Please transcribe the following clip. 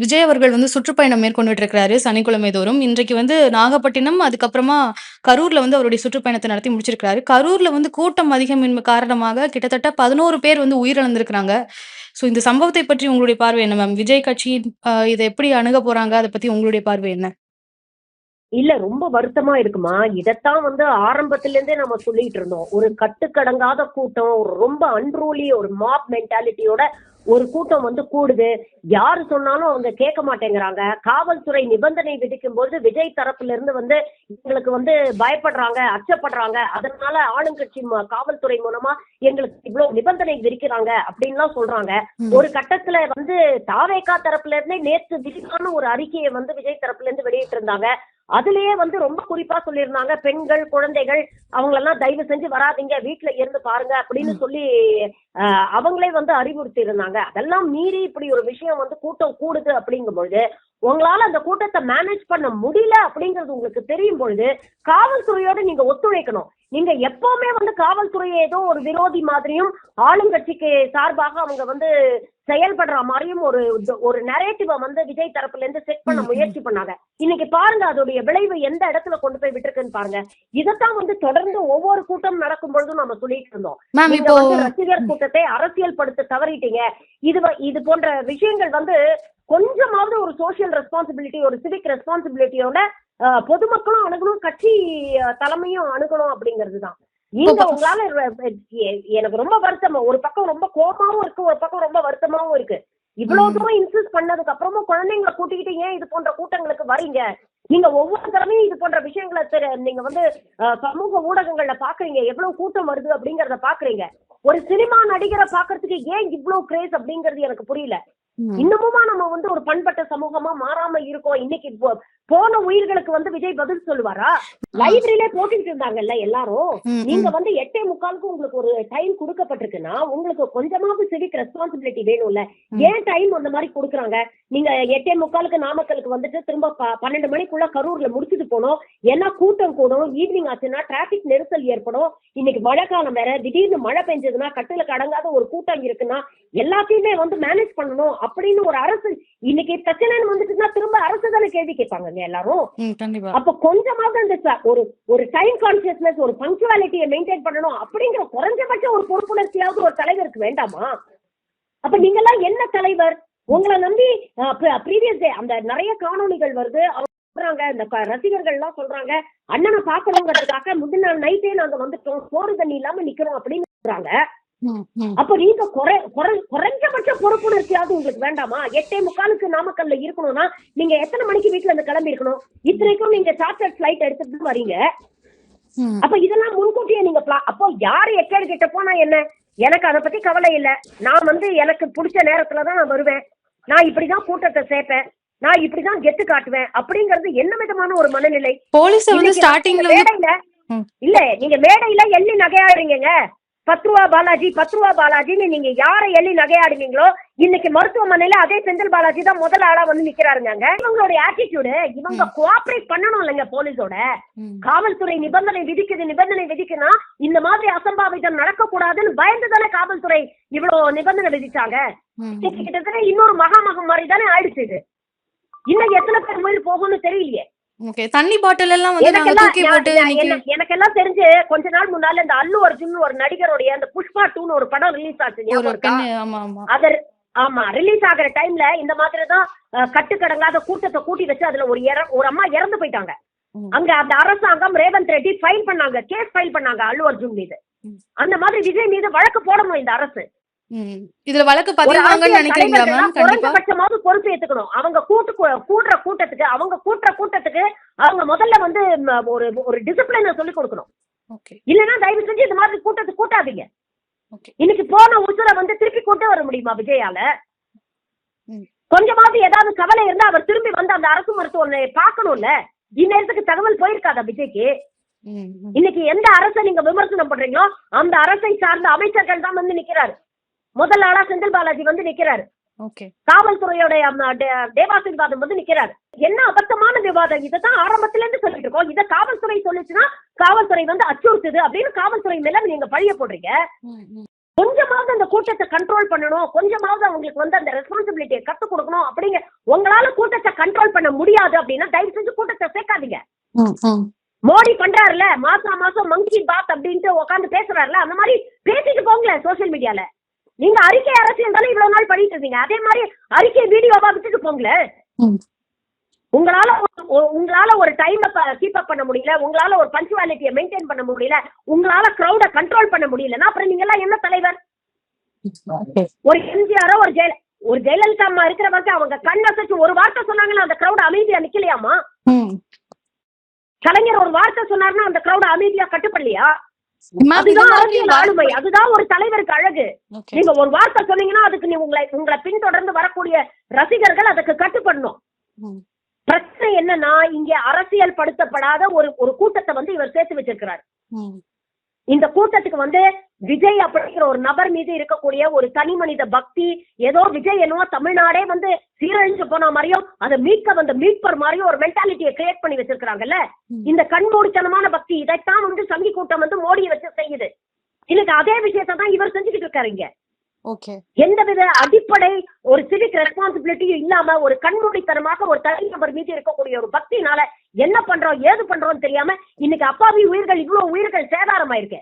விஜய் அவர்கள் வந்து சுற்றுப்பயணம் மேற்கொண்டுட்டு இருக்கிறாரு சனிக்கிழமை தோறும். இன்றைக்கு வந்து நாகப்பட்டினம், அதுக்கப்புறமா கரூர்ல வந்து அவருடைய சுற்றுப்பயணத்தை நடத்தி முடிச்சிருக்கிறாரு. கரூர்ல வந்து கூட்டம் அதிகமின்மை காரணமாக கிட்டத்தட்ட 11 பேர் வந்து உயிரிழந்திருக்கிறாங்க. ஸோ இந்த சம்பவத்தை பற்றி உங்களுடைய பார்வை என்ன மேம்? விஜய் கட்சியின் இதை எப்படி அணுக போறாங்க? அதை பத்தி உங்களுடைய பார்வை என்ன? இல்ல ரொம்ப வருத்தமா இருக்குமா இதத்தான் வந்து ஆரம்பத்துல இருந்தே நம்ம சொல்லிட்டு இருந்தோம் ஒரு கட்டுக்கடங்காத கூட்டம் ஒரு ரொம்ப அன்ரூலி ஒரு மாப் மென்டாலிட்டியோட ஒரு கூட்டம் வந்து கூடுது. யாரு சொன்னாலும் அவங்க கேட்க மாட்டேங்கிறாங்க. காவல்துறை நிபந்தனை விதிக்கும் போது விஜய் தரப்புல இருந்து வந்து எங்களுக்கு வந்து பயப்படுறாங்க அச்சப்படுறாங்க. அதனால ஆளுங்கட்சி காவல்துறை மூலமா எங்களுக்கு இவ்வளவு நிபந்தனை விதிக்கிறாங்க அப்படின்லாம் சொல்றாங்க. ஒரு கட்டத்துல வந்து தாவேகா தரப்புல இருந்தே நேற்று விரிவான ஒரு அறிக்கையை வந்து விஜய் தரப்புல இருந்து வெளியிட்டு இருந்தாங்க அதுலயே வந்து ரொம்ப குறிப்பா சொல்லியிருந்தாங்க பெண்கள் குழந்தைகள் அவங்களெல்லாம் தயவு செஞ்சு வராதீங்க வீட்டுல இருந்து பாருங்க அப்படின்னு சொல்லி அவங்களே வந்து அறிவுறுத்தி இருந்தாங்க அதெல்லாம் மீறி இப்படி ஒரு விஷயம் வந்து கூட்டம் கூடுது அப்படிங்கும் பொழுது உங்களால அந்த கூட்டத்தை மேனேஜ் பண்ண முடியல அப்படிங்கிறது உங்களுக்கு தெரியும் பொழுது காவல்துறையோட நீங்க ஒத்துழைக்கணும். நீங்க எப்பவுமே வந்து காவல்துறையை ஏதோ ஒரு விரோதி மாதிரியும் ஆளுங்கட்சிக்கு சார்பாக அவங்க வந்து செயல்படுற மாதிரியும் ஒரு ஒரு நரேட்டிவை வந்து விஜய் தரப்புல இருந்து செட் பண்ண. முயற்சி பண்ணாங்க. இன்னைக்கு பாருங்க அதோடைய விளைவு எந்த இடத்துல கொண்டு போய் விட்டுருக்குன்னு பாருங்க. இதைத்தான் வந்து தொடர்ந்து ஒவ்வொரு கூட்டம் நடக்கும் பொழுதும் நம்ம சொல்லிட்டு இருந்தோம். நீங்க வந்து ரசிகர் கூட்டத்தை அரசியல் படுத்த தவறிட்டீங்க. இது இது போன்ற விஷயங்கள் வந்து கொஞ்சமாவது ஒரு சோஷியல் ரெஸ்பான்சிபிலிட்டி ஒரு சிவிக் ரெஸ்பான்சிபிலிட்டியோட பொதுமக்களும் அணுகணும் கட்சி தலைமையும் அணுகணும் அப்படிங்கிறது தான் நீங்க உங்களால எனக்கு ரொம்ப வருத்தமா ஒரு பக்கம் ரொம்ப கோபமாவும் இருக்கு ஒரு பக்கம் ரொம்ப வருத்தமாவும் இருக்கு இவ்வளவு. தூரம் இன்சிஸ்ட் பண்ணதுக்கு அப்புறமும் குழந்தைங்களை கூட்டிக்கிட்டு ஏன் இது போன்ற கூட்டங்களுக்கு வரீங்க நீங்க ஒவ்வொரு தடவையும் இது போன்ற விஷயங்களை நீங்க வந்து சமூக ஊடகங்கள்ல பாக்குறீங்க எவ்வளவு கூட்டம் வருது அப்படிங்கறத பாக்குறீங்க ஒரு சினிமா நடிகரை பாக்குறதுக்கு ஏன் இவ்வளவு கிரேஸ் அப்படிங்கிறது எனக்கு புரியல. இன்னமுமா நம்ம வந்து ஒரு பண்பட்ட சமூகமா மாறாம இருக்கோம்? இன்னைக்கு போன உயிர்களுக்கு வந்து விஜய் பதில் சொல்லுவாரா? லைப்ரரியிலே போட்டுக்கிட்டு இருந்தாங்கல்ல எல்லாரும்? நீங்க. வந்து எட்டே முக்காலுக்கு உங்களுக்கு ஒரு டைம் கொடுக்கப்பட்டிருக்குன்னா உங்களுக்கு கொஞ்சமாவது சிவிக் ரெஸ்பான்சிபிலிட்டி வேணும்ல. ஏன் டைம் அந்த மாதிரி கொடுக்குறாங்க? நீங்க எட்டே முக்காலுக்கு நாமக்கலுக்கு வந்துட்டு திரும்ப பன்னெண்டு மணிக்குள்ள கரூர்ல முடிச்சுட்டு போனோம். ஏன்னா கூட்டம் கூடும் ஈவினிங் ஆச்சுன்னா டிராபிக் நெரிசல் ஏற்படும். இன்னைக்கு மழை காலம் வேற திடீர்னு மழை பெஞ்சதுன்னா கட்டுலுக்கு அடங்காத ஒரு கூட்டம் இருக்குன்னா எல்லாத்தையுமே வந்து மேனேஜ் பண்ணணும். அப்படின்னு ஒரு அரசு இன்னைக்கு பிரச்சனைன்னு வந்துட்டுன்னா திரும்ப அரசு தானே கேள்வி கேட்பாங்க எல்லாரும். அப்ப கொஞ்சமாவது அந்த ஒரு ஒரு டைம் கான்சியஸ்னஸ் ஒரு பங்க்சுவாலிட்டியை மெயின்டைன் பண்ணணும் அப்படிங்கிற குறைஞ்சபட்ச ஒரு பொறுப்புணர்ச்சியாவது ஒரு தலைவருக்கு வேண்டாமா அப்ப நீங்கெல்லாம் என்ன தலைவர் உங்களை நம்பி ப்ரீவியஸ் டே அந்த நிறைய காணொளிகள் வருது சொல்றாங்க இந்த ரசிகர்கள் எல்லாம் சொல்றாங்க அண்ணனை பார்க்கணுங்கிறதுக்காக முந்தின நாள் நைட்டே நாங்க வந்துட்டோம் சோறு தண்ணி இல்லாம நிக்கிறோம் அப்படின்னு சொல்றாங்க. அப்ப நீங்க குறை குறை- குறைஞ்சபட்ச பொறுப்புணர்ச்சியாவது உங்களுக்கு வேண்டாமா? எட்டே முக்காலுக்கு நாமக்கல்ல இருக்கணும்னா நீங்க எத்தனை மணிக்கு வீட்டுல இருந்து கிளம்பி இருக்கணும் இத்தனைக்கும் நீங்க சார்ட்டர் ஃபிளைட் எடுத்துட்டு வரீங்க. அப்ப இதெல்லாம் முன்கூட்டியே நீங்க அப்போ யாரு எக்கேடு கிட்ட போனா என்ன? எனக்கு அதை பத்தி கவலை இல்ல. நான் வந்து எனக்கு பிடிச்ச நேரத்துல தான் நான் வருவேன். நான் இப்படிதான் கூட்டத்தை சேர்ப்பேன். நான் இப்படிதான் கெத்து காட்டுவேன். அப்படிங்கறது என்ன விதமான ஒரு மனநிலை? போலீஸ வந்து ஸ்டார்டிங்ல மேடையில. இல்ல நீங்க மேடையில எள்ளி நகையாடுறீங்க பத்து ரூபா பாலாஜி பத்து ரூபா பாலாஜின்னு நீங்க யாரை எள்ளி நகையாடுவீங்களோ இன்னைக்கு மருத்துவமனையில அதே செந்தில் பாலாஜி தான் முதல் ஆளா வந்து நிக்கிறாருங்க. இவங்களுடைய ஆட்டிடியூடு இவங்க கோஆபரேட் பண்ணணும் இல்லைங்க போலீஸோட. காவல்துறை நிபந்தனை விதிக்குது நிபந்தனை விதிக்குன்னா இந்த மாதிரி அசம்பாவிதம் நடக்கக்கூடாதுன்னு பயந்து தானே காவல்துறை இவ்வளவு நிபந்தனை விதிச்சாங்க. கிட்டத்தட்ட இன்னொரு மகாமகம் மாதிரி தானே ஆயிடுச்சு இது. இன்னும் எத்தனை பேர் உயிர் போகும்னு தெரியலையே. ஓகே. தண்ணி பாட்டில் எல்லாம் வந்து நாங்க தூக்கி போட்டு என்ன- எனக்கெல்லாம் தெரிஞ்சு கொஞ்ச நாள் முன்னால இந்த அல்லு அர்ஜுன் ஒரு நடிகருடைய அந்த புஷ்பா டூன்னு ஒரு படம் ரிலீஸ் ஆச்சு ஒரு ஞாபகம் இருக்கா? பெண் ஆமா, ஆமா. அது ஆமா ரிலீஸ் ஆகுற டைம்ல இந்த மாதிரி தான் கட்டுக்கடங்காத கூட்டத்தை கூட்டி வச்சு அதுல ஒரு ஒரு அம்மா இறந்து போயிட்டாங்க. அங்க அந்த அரசாங்கம் ரேவந்த் ரெட்டி ஃபைல் பண்ணாங்க கேஸ் ஃபைல் பண்ணாங்க அல்லு அர்ஜுன் மீது. அந்த மாதிரி விஜய் மீது வழக்கு போடணும் இந்த அரசு. இதுல வழக்கு பதிவாங்கன்னு நினைக்கிறீங்களா மேம்? குறைஞ்சபட்சமாவது பொறுப்பு ஏத்துக்கணும் அவங்க கூட்டு கூடுற கூட்டத்துக்கு அவங்க கூட்டுற கூட்டத்துக்கு அவங்க முதல்ல வந்து ஒரு ஒரு டிசிப்ளினை சொல்லி கொடுக்கணும். இல்லைன்னா தயவு செஞ்சு இந்த மாதிரி கூட்டத்தை கூட்டாதீங்க. இன்னைக்கு போன உசுரை வந்து திருப்பி கொண்டு வர முடியுமா விஜயால. கொஞ்சமாவது ஏதாவது கவலை இருந்தா அவர் திரும்பி வந்து அந்த அரசு மருத்துவமனையை பார்க்கணும்ல இந்நேரத்துக்கு தகவல் போயிருக்காதா விஜய்க்கு. இன்னைக்கு எந்த அரசை நீங்க விமர்சனம் பண்றீங்களோ அந்த அரசை சார்ந்த அமைச்சர்கள் தான் வந்து நிக்கிறாரு முதல் ஆளா செந்தில் பாலாஜி வந்து நிக்கிறாரு. ஓகே. காவல்துறையோட அம், டே- தேவாசீர்வாதம் வந்து நிக்கிறாரு. என்ன அபத்தமான விவாதம்? இதைத்தான் ஆரம்பத்துல இருந்து சொல்லிட்டு இருக்கோம் இதை காவல்துறை சொல்லுச்சுன்னா காவல்துறை வந்து அச்சுறுத்துது அப்படின்னு காவல்துறை மேல நீங்க பழிய போடுறீங்க. கொஞ்சமாவது அந்த கூட்டத்தை கண்ட்ரோல் பண்ணணும். கொஞ்சமாவது அவங்களுக்கு வந்து அந்த ரெஸ்பான்சிபிலிட்டியை கத்துக் கொடுக்கணும் அப்படிங்க உங்களால கூட்டத்தை கண்ட்ரோல் பண்ண முடியாது அப்படின்னா தயவு செஞ்சு கூட்டத்தை சேர்க்காதீங்க. மோடி பண்றாருல மாசம் மாசம் மங்கி பாத் அப்படின்ட்டு உட்காந்து பேசுறாருல அந்த மாதிரி பேசிட்டு போங்களேன் சோசியல் மீடியால நீங்க அறிக்கை அரசியல் இவ்வளவு நாள் பண்ணிட்டு இருந்தீங்க அதே மாதிரி அறிக்கை வீடியோவா விட்டுட்டு போங்களேன். உங்களால உங்களால ஒரு டைம் கீப் அப் பண்ண முடியல. உங்களால ஒரு பஞ்சுவாலிட்டியை மெயின்டைன் பண்ண முடியல. உங்களால கிரௌட கண்ட்ரோல் பண்ண முடியலன்னா அப்புறம் நீங்க எல்லாம் என்ன தலைவர்? ஒரு எம்ஜிஆரோ ஒரு ஜெயல ஒரு ஜெயலலிதா அம்மா இருக்கிற வரைக்கும் அவங்க கண் அசைச்சு ஒரு வார்த்தை சொன்னாங்கன்னா அந்த கிரௌட் அமைதியா நிக்கலையாமா. கலைஞர் ஒரு வார்த்தை சொன்னாருன்னா அந்த கிரௌட் அமைதியா கட்டுப்படலையா? ஆளுமை அதுதான் ஒரு தலைவருக்கு அழகு. நீங்க ஒரு வார்த்தை சொன்னீங்கன்னா அதுக்கு நீ உங்களை உங்களை பின்தொடர்ந்து வரக்கூடிய ரசிகர்கள் அதுக்கு கட்டுப்படணும். பிரச்சனை என்னன்னா இங்க அரசியல் படுத்தப்படாத ஒரு ஒரு கூட்டத்தை வந்து இவர் சேர்த்து வச்சிருக்கிறார். இந்த கூட்டத்துக்கு வந்து விஜய் அப்படிங்கிற ஒரு நபர் மீது இருக்கக்கூடிய ஒரு தனி மனித பக்தி ஏதோ விஜய் என்னவோ தமிழ்நாடே வந்து சீரழிஞ்சு போன மாதிரியும் அதை மீட்க வந்த மீட்பர் மாதிரியும் ஒரு மென்டாலிட்டியை கிரியேட் பண்ணி வச்சிருக்காங்கல்ல. இந்த கண்மூடித்தனமான பக்தி இதைத்தான் வந்து சங்கி கூட்டம் வந்து மோடியை வச்சு செய்யுது. இன்னைக்கு அதே விஷயத்தை தான் இவர் செஞ்சுக்கிட்டு இருக்காரு இங்க. ஓகே. எந்தவித அடிப்படை ஒரு சிவிக் ரெஸ்பான்சிபிலிட்டியும் இல்லாம ஒரு கண்மூடித்தனமாக ஒரு தனிநபர் மீது இருக்கக்கூடிய ஒரு பக்தினால என்ன பண்றோம் ஏது பண்றோம்னு தெரியாம இன்னைக்கு அப்பாவி உயிர்கள் இவ்வளவு உயிர்கள் சேதாரம் ஆயிருக்கு